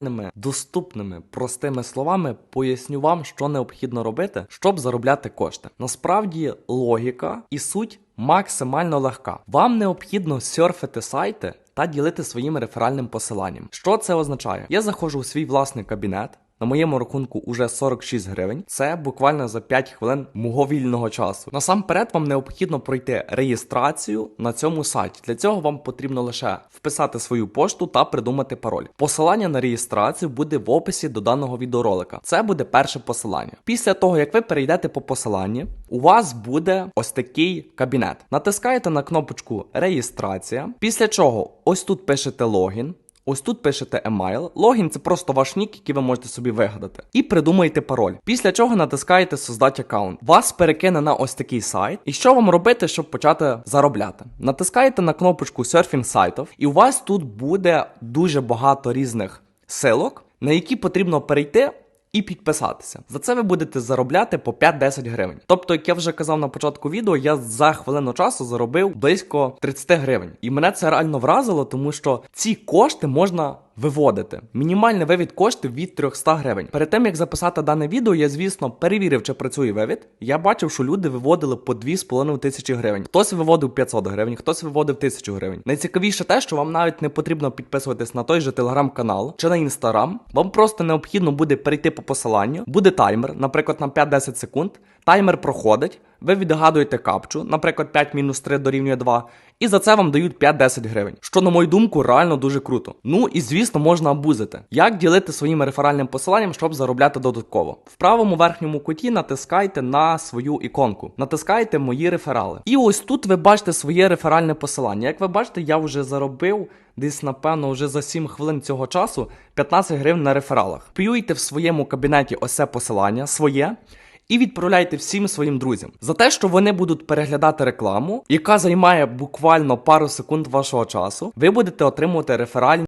Ними доступними простими словами поясню вам, що необхідно робити, щоб заробляти кошти. Насправді логіка і суть максимально легка. Вам необхідно серфити сайти та ділити своїм реферальним посиланням. Що це означає? Я заходжу у свій власний кабінет. На моєму рахунку уже 46 гривень. Це буквально за 5 хвилин мого вільного часу. Насамперед вам необхідно пройти реєстрацію на цьому сайті. Для цього вам потрібно лише вписати свою пошту та придумати пароль. Посилання на реєстрацію буде в описі до даного відеоролика. Це буде перше посилання. Після того, як ви перейдете по посиланні, у вас буде ось такий кабінет. Натискаєте на кнопочку реєстрація. Після чого ось тут пишете логін. Ось тут пишете email. Логін це просто ваш нік, який ви можете собі вигадати. І придумаєте пароль. Після чого натискаєте создати аккаунт. Вас перекине на ось такий сайт. І що вам робити, щоб почати заробляти? Натискаєте на кнопочку серфінг сайтів, і у вас тут буде дуже багато різних силок, на які потрібно перейти. І підписатися. За це ви будете заробляти по 5-10 гривень. Тобто, як я вже казав на початку відео, я за хвилину часу заробив близько 30 гривень. І мене це реально вразило, тому що ці кошти можна виводити. Мінімальний вивід коштів від 300 гривень. Перед тим як записати дане відео, я звісно перевірив, чи працює вивід. Я бачив, що люди виводили по 2,5 тисячі гривень. Хтось виводив 500 гривень, хтось виводив 1000 гривень. Найцікавіше те, що вам навіть не потрібно підписуватись на той же телеграм-канал чи на інстаграм. Вам просто необхідно буде перейти по посиланню. Буде таймер, наприклад, на 5-10 секунд. Таймер проходить. Ви відгадуєте капчу, наприклад, 5 мінус 3 дорівнює 2, і за це вам дають 5-10 гривень. Що, на мою думку, реально дуже круто. Ну і звісно, можна абузити. Як ділити своїм реферальним посиланням, щоб заробляти додатково? В правому верхньому куті натискайте на свою іконку, натискайте мої реферали. І ось тут ви бачите своє реферальне посилання. Як ви бачите, я вже заробив. Десь, напевно, вже за 7 хвилин цього часу 15 гривень на рефералах. П'юйте в своєму кабінеті ось посилання своє і відправляйте всім своїм друзям за те, що вони будуть переглядати рекламу, яка займає буквально пару секунд вашого часу. Ви будете отримувати реферальні